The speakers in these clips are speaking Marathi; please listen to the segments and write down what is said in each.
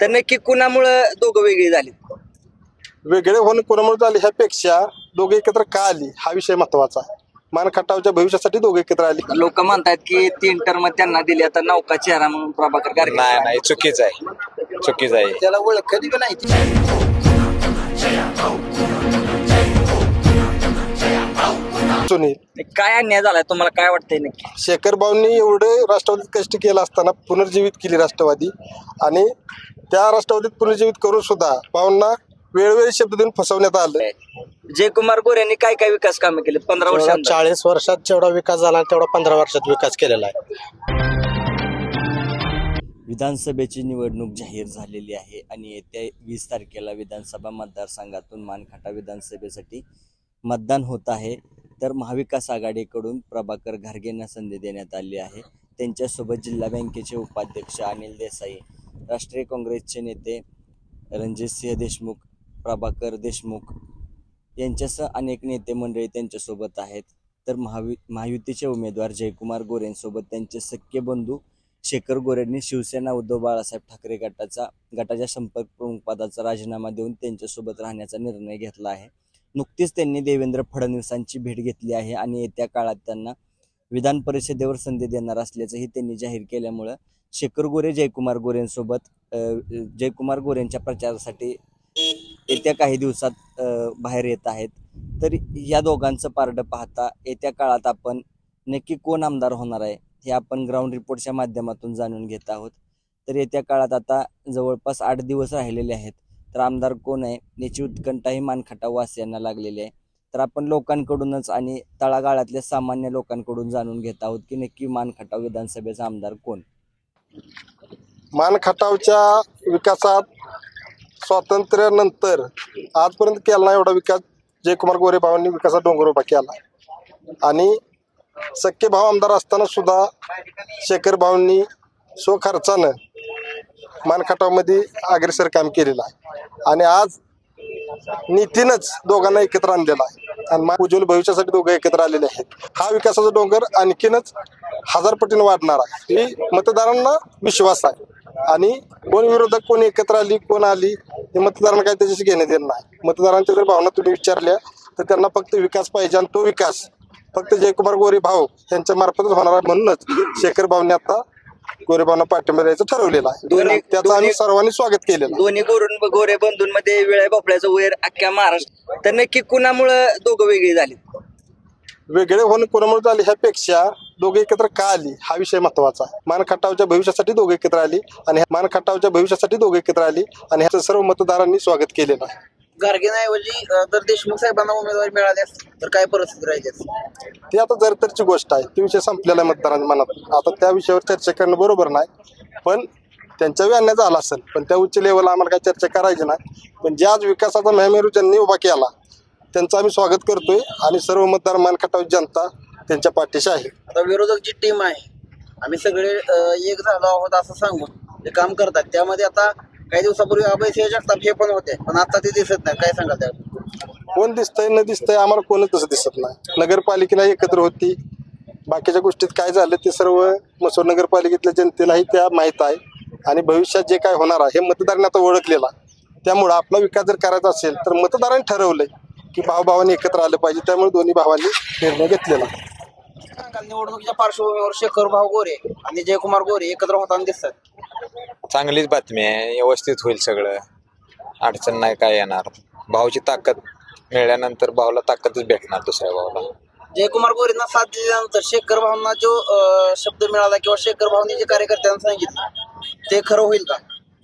तर नक्की कुणामुळं दोघं वेगळी झाली? वेगळे होणं कोणामुळे झाले ह्यापेक्षा दोघे एकत्र का आली? हा विषय महत्त्वाचा आहे. मानखटावच्या भविष्यासाठी दोघे एकत्र आली. लोक म्हणतात की तीन टर्म त्यांना दिली आता नौका चेहरा म्हणून प्रभाकर गारगे. नाही नाही चुकीच आहे. चुकीच आहे. त्याला ओळख कधी पण नाही सुनील काय अन्याय झालाय? तुम्हाला काय वाटतंय नक्की? शेखर भाऊंनी एवढं राष्ट्रवादीत कष्ट केलं असताना पुनर्जीवित केली राष्ट्रवादी. आणि त्या राष्ट्रवादीत पुनर्जीवित करून सुद्धा भाऊंना वेळोवेळी शब्द देऊन फसवण्यात आलं. जयकुमार गोरे यांनी काय काय विकास कामं केले पंधरा वर्षात चाळीस वर्षात जेवढा विकास झाला तेवढा पंधरा वर्षात विकास केलेला आहे. विधानसभेची निवडणूक जाहीर झालेली आहे आणि येत्या वीस तारखेला विधानसभा मतदारसंघातून मानखाटा विधानसभेसाठी मतदान होत आहे. तर महाविकास आघाडीकडून प्रभाकर घारगेंना संधी देण्यात आली आहे. त्यांच्यासोबत जिल्हा बँकेचे उपाध्यक्ष अनिल देसाई राष्ट्रीय काँग्रेसचे नेते रणजितसिंह देशमुख प्रभाकर देशमुख यांच्यासह अनेक नेते मंडळी त्यांच्यासोबत आहेत. तर महावि महायुतीचे उमेदवार जयकुमार गोरेंसोबत त्यांचे सख्खे बंधू शेखर गोरेंनी शिवसेना उद्धव बाळासाहेब ठाकरे गटाचा गटाच्या संपर्क प्रमुख पदाचा राजीनामा देऊन त्यांच्यासोबत राहण्याचा निर्णय घेतला आहे. नुकतीच त्यांनी देवेंद्र फडणवीसांची भेट घेतली आहे आणि येत्या काळात त्यांना विधान परिषदेवर संधी देणार असल्याचंही त्यांनी जाहीर केल्यामुळं शेखर गोरे जयकुमार गोरेंसोबत जयकुमार गोरेंच्या प्रचारासाठी येत्या काही दिवसात बाहेर येत आहेत. तर या दोघांचं पारडं पाहता येत्या काळात आपण नक्की कोण आमदार होणार आहे हे आपण ग्राउंड रिपोर्टच्या माध्यमातून जाणून घेत आहोत. तर येत्या काळात आता जवळपास आठ दिवस राहिलेले आहेत. तर आमदार कोण आहे? याची उत्कंठाही मानखटा वासियांना लागलेली आहे. तर आपण लोकांकडूनच आणि तळागाळातल्या सामान्य लोकांकडून जाणून घेत आहोत की नक्की मानखटाव विधानसभेचा आमदार कोण? मानखटावच्या विकासात स्वातंत्र्यानंतर आजपर्यंत केला एवढा विकास. जयकुमार गोरे भावांनी विकासात डोंगर उभा केला. आणि सख्खे भाव आमदार असताना सुद्धा शेखर भाऊंनी स्वखर्चानं मानखटावमध्ये अग्रेसर काम केलेलं आहे. आणि आज नीतीनच दोघांना एकत्र आणलेला आहे. आणि उज्ज्वल भविष्यासाठी दोघं एकत्र आलेले आहेत. हा विकासाचा डोंगर आणखीनच हजार पटीने वाढणार आहे. ही मतदारांना विश्वास आहे. आणि कोण विरोधक कोण एकत्र आली कोण आली हे मतदारांना काही त्याच्याशी घेणे देणं नाही. मतदारांच्या जर भावना तुम्ही विचारल्या तर त्यांना फक्त विकास पाहिजे आणि तो विकास फक्त जयकुमार गोरे भाऊ यांच्या मार्फतच होणार आहे म्हणूनच शेखर भाऊने आता गोरे भाऊंना पाठिंबा द्यायचं ठरवलेलं आहे. दोन्ही- त्याचं आम्ही दोन्ही- सर्वांनी स्वागत केलेलं आहे. दोन्ही गोरून गोरे बंधूंमध्ये वेळा भोपळ्याचं वैर अख्ख्या महाराष्ट्र तर नक्की कुणामुळं दोघं वेगळी झाली? वेगळे होणं कोणामुळे झाले ह्यापेक्षा दोघे एकत्र का आली? हा विषय महत्त्वाचा आहे. मानखटावच्या भविष्यासाठी दोघे एकत्र आली आणि मानखटावच्या भविष्यासाठी दोघे एकत्र आली आणि ह्याचं सर्व मतदारांनी स्वागत केलेलं आहे. गार्गेंऐवजी अं, जर देशमुख साहेबांना उमेदवारी मिळाली असती तर काय परिस्थिती राहिली? असती ती आता जरतरची गोष्ट आहे ती विषय संपलेला आहे मतदारांच्या मनात. आता त्या विषयावर चर्चा करणं बरोबर नाही पण त्यांच्या अन्याय झाला असेल पण त्या उच्च लेवलला आम्हाला काही चर्चा करायची नाही. पण ज्या आज विकासाचा मेहमेरू ज्यांनी उभा केला त्यांचं आम्ही स्वागत करतोय आणि सर्व मतदार मानखटावची जनता त्यांच्या पाठीशी आहे. आता विरोधक जी टीम आहे. आम्ही सगळे एक झालो आहोत असं सांगून ते काम करतात त्यामध्ये आता काही दिवसापूर्वी अभय सिंह जगताप हे पण होते पण आता ते दिसत नाही. काय सांगाल त्या कोण दिसतंय न दिसतंय आम्हाला कोणच तसं दिसत नाही. नगरपालिकेला एकत्र होती. बाकीच्या गोष्टीत काय झालं ते सर्व मसूर नगरपालिकेतल्या जनतेलाही त्या माहीत आहे. आणि भविष्यात जे काय होणार आहे हे मतदारांनी आता ओळखलेलं त्यामुळं आपला विकास जर करायचा असेल तर मतदारांनी ठरवलंय की भावभावाने एकत्र आलं पाहिजे. त्यामुळे दोन्ही भावांनी निर्णय घेतलेला. सांगाल निवडणुकीच्या पार्श्वभूमीवर शेखर भाऊ गोरे आणि जयकुमार गोरे एकत्र होताना दिसतात. चांगलीच बातमी आहे. व्यवस्थित होईल सगळं. अडचण नाही काय येणार. भाऊची ताकद मिळाल्यानंतर भाऊला ताकदच भेटणार दुसऱ्या भाऊला. जयकुमार गोरेंना साथ दिल्यानंतर शेखर भाऊंना जो अं, शब्द मिळाला किंवा शेखर भाऊंनी जे कार्यकर्त्यांना सांगितलं ते खरं होईल का?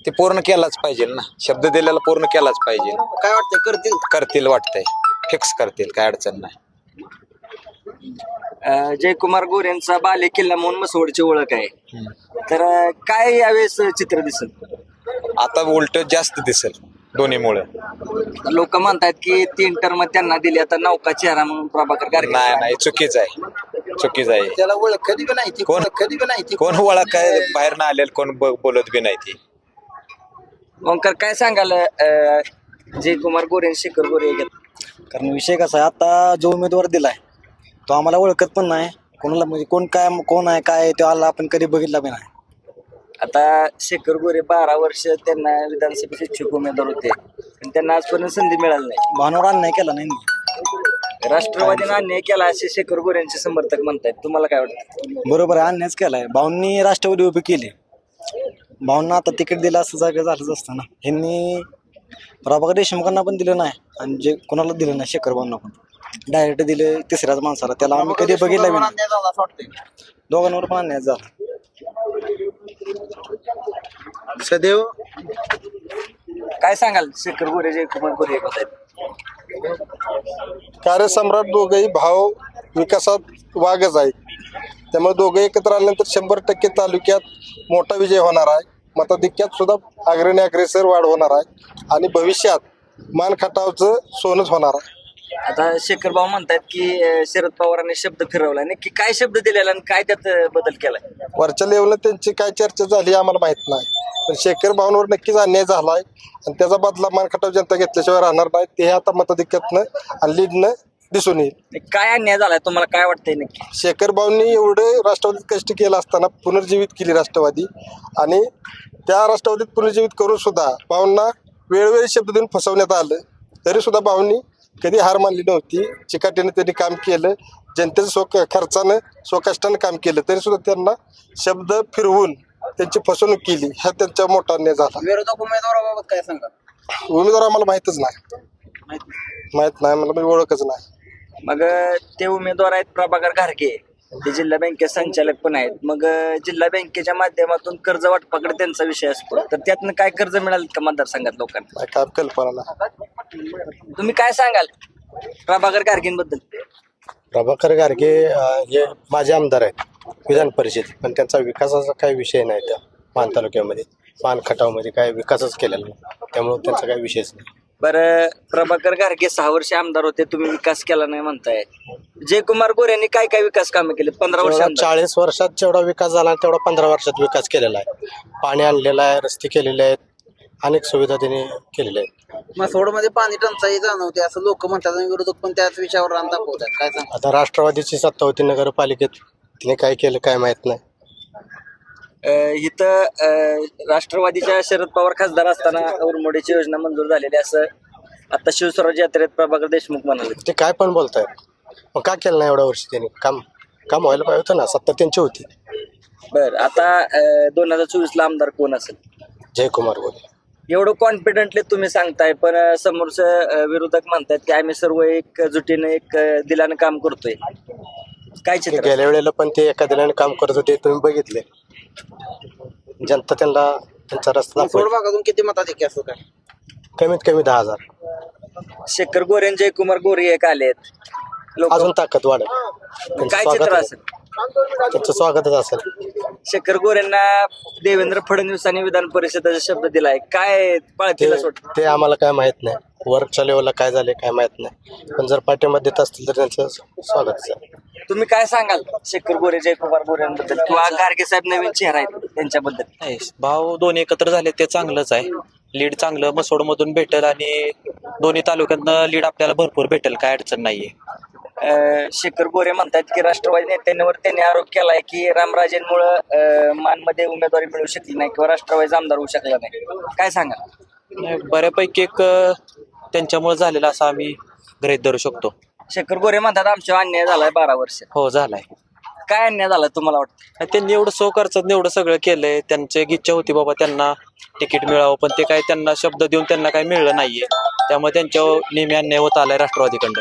ते पूर्ण केलाच पाहिजे ना. शब्द दिलेला पूर्ण केलाच पाहिजे. काय वाटतंय? करतील? करतील वाटतंय. फिक्स करतील काय अडचण नाही. अं, जयकुमार गोरेंचा बाले किल्ला म्हणून मसवडची ओळख आहे. तर अं, काय यावेळेस चित्र दिसत आता उलट जास्त दिसेल दोन्हीमुळे. लोक म्हणतात की तीन टर्म त्यांना दिली आता नौका चेहरा म्हणून प्रभाकर गारगे. नाही नाही चुकीच आहे. चुकीच आहे. त्याला ओळख कधी पण नाही ती कोण? कधी पण नाही ती. कोण ओळख काय बाहेर ना आलेलं कोण ब- बोलत बी नाही ती. ओंकार काय सांगाल अं, जयकुमार गोरे आणि शेखर गोरे? कारण विषय कसा आहे आता जो उमेदवार दिलाय तो आम्हाला ओळखत पण नाही. कोणाला म्हणजे कोण काय कोण आहे काय आहे, तो आला आपण कधी बघितला बी नाही. आता शेखर गोरे बारा वर्ष त्यांना विधानसभेचे इच्छुक उमेदवार होते. पण त्यांना आजपर्यंत संधी मिळाली नाही. भावनावर अन्याय केला नाही राष्ट्रवादीने अन्याय केला असे शेखर गोरेंचे समर्थक म्हणतायत. तुम्हाला काय वाटतं? बरोबर आहे अन्यायच केलाय. भाऊंनी राष्ट्रवादी उभी केली. भाऊंना आता तिकीट दिलं असं जागा झालंच असतं ना. ह्यांनी प्रभाकर देशमुखांना पण दिलं नाही आणि जे कोणाला दिलं नाही शेखर भाऊंना पण. डायरेक्ट दिले तिसऱ्याच माणसाला. त्याला आम्ही कधी बघितलं बी नाही. दोघांवर पण अन्याय झाला. सदैव? काय सांगाल? शेखर गोरे जयकुमार गोरे एक कार्यसम्राट दोघंही भाव विकासात वागच आहेत त्यामुळे दोघं एकत्र आल्यानंतर शंभर टक्के तालुक्यात मोठा विजय होणार आहे. मताधिक्यात सुद्धा अग्रणी अग्रेसर वाढ होणार आहे. आणि भविष्यात मान खटावचं सोनच होणार आहे. आता शेखर भाऊ म्हणतात की अं, शरद पवारांनी शब्द फिरवला. नक्की काय शब्द दिलेला आणि काय त्यात अं, बदल केलाय वरच्या लेवलला त्यांची काय चर्चा झाली आम्हाला माहीत नाही. पण शेखर भावनावर नक्कीच अन्याय झाला आहे आणि त्याचा बदला मान खटाव जनता घेतल्याशिवाय राहणार नाही. ते आता मताधिक्यातनं आणि लीडनं दिसून येईल. काय अन्याय झालाय? तुम्हाला काय वाटतंय नक्की? शेखर भाऊंनी एवढं राष्ट्रवादीत कष्ट केलं असताना पुनर्जीवित केली राष्ट्रवादी. आणि त्या राष्ट्रवादीत पुनर्जीवित करून सुद्धा भाऊंना वेळोवेळी शब्द देऊन फसवण्यात आलं. तरी सुद्धा भाऊंनी कधी हार मानली नव्हती. चिकाटीने त्यांनी काम केलं. जनतेचं स्व खर्चानं स्वकष्टानं काम केलं. तरी सुद्धा त्यांना शब्द फिरवून त्यांची फसवणूक केली. हा त्यांचा मोठा अन्याय झाला. विरोधक उमेदवाराबाबत काय सांगा? उमेदवार आम्हाला माहीतच नाही. माहीत नाही. मला म्हणजे ओळखच नाही. मग ते उमेदवार आहेत प्रभाकर घारगे. ते जिल्हा बँकेत संचालक पण आहेत. मग जिल्हा बँकेच्या माध्यमातून कर्ज वाटपाकडे त्यांचा विषय असतो. तर त्यातनं काय कर्ज मिळालं का मतदारसंघात लोकांना? काय कल्पना तुम्ही काय सांगाल प्रभाकर घारगेंबद्दल प्रभाकर गारगे अं, हे माझे आमदार आहेत. विधान परिषद. पण त्यांचा विकासाचा काही विषय नाही त्या मान तालुक्यामध्ये. मान खटावमध्ये काय विकासच केलेला नाही. त्यामुळे त्यांचा काही विषयच नाही. बरं प्रभाकर घारगे सहा वर्ष आमदार होते तुम्ही विकास केला नाही म्हणताय. जयकुमार गोरे यांनी काय काय विकास कामे केले पंधरा वर्ष जेवढा आमदार. चाळीस वर्षात जेवढा विकास झाला तेवढा पंधरा वर्षात विकास केलेला आहे. पाणी आणलेलं आहे रस्ते केलेले आहेत अनेक सुविधा त्यांनी केलेल्या आहेत. मसवडमध्ये पाणी टंचाई जाणवते असं लोक म्हणतात आणि विरोधक पण त्याच विषयावर रान दाखवतात. काय सांगा आता राष्ट्रवादीची सत्ता होती नगरपालिकेत तिने काय केलं काय माहीत नाही. इथं राष्ट्रवादीच्या शरद पवार खासदार असताना उरमोडीची योजना मंजूर झालेली असं आता शिवस्वराज यात्रेत प्रभाकर देशमुख म्हणाले. ते काय पण बोलतायत. मग का केलं नाही एवढ्या वर्षी त्यांनी? काम काम व्हायला पाहिजे होतं ना. सत्ता त्यांची होती. बर आता दोन हजार चोवीस ला आमदार कोण असेल? जयकुमार गोरे एवढं कॉन्फिडेंटली तुम्ही सांगताय पण समोरचं विरोधक म्हणतात की आम्ही सर्व एक जुटीने एक दिलानं काम करतोय. काय चित्र? गेल्या वेळेला पण ते एका दिल्याने काम करत होते तुम्ही बघितले. जनता त्यांना त्यांचा रस्ता दाखवला. भागातून किती मताधिक्य असं काय? कमीत कमी दहा हजार. शेखर गोरे आणि जयकुमार गोरे एक आलेत. लोक अजून ताकद वाढेल. त्यांचं काय चित्र. असेल? त्यांचं स्वागतच असेल. शेखर गोरेंना देवेंद्र फडणवीसांनी विधान परिषदेचा शब्द दिलाय. काय पाळतील ते आम्हाला काय माहीत नाही. वरच्या लेवलला काय झाले काय माहीत नाही. पण जर पाठिंबा देत असतील तर त्यांचं स्वागतच आहे तुम्ही काय सांगाल शेखर गोरे जयकुमार गोरेंबद्दल किंवा गार्गे साहेब नवीन चेहरा आहेत त्यांच्याबद्दल? नाही भाव दोन्ही एकत्र झाले ते चांगलंच आहे. लीड चांगलं मसोड मधून भेटेल आणि दोन्ही तालुक्यातनं लीड आपल्याला भरपूर भेटेल काय अडचण नाहीये. शेखर गोरे म्हणतात की राष्ट्रवादी नेत्यांवर त्यांनी आरोप केलाय की रामराजेंमुळं मानमध्ये उमेदवारी मिळू शकली नाही किंवा राष्ट्रवादीचा आमदार होऊ शकला नाही. काय नाही, बऱ्यापैकी एक त्यांच्यामुळे झालेला असं आम्ही गृहीत धरू शकतो. शेखर गोरे म्हणतात आमच्यावर अन्याय झालाय बारा वर्ष. हो झालाय. काय अन्याय झाला तुम्हाला वाटतं? त्यांनी एवढं सो खर्चात एवढं सगळं केलंय. त्यांची एक इच्छा होती बाबा त्यांना तिकीट मिळावं पण ते काय त्यांना शब्द देऊन त्यांना काही मिळलं नाहीये. त्यामुळे त्यांच्यावर नेहमी अन्याय होत आलाय राष्ट्रवादीकडं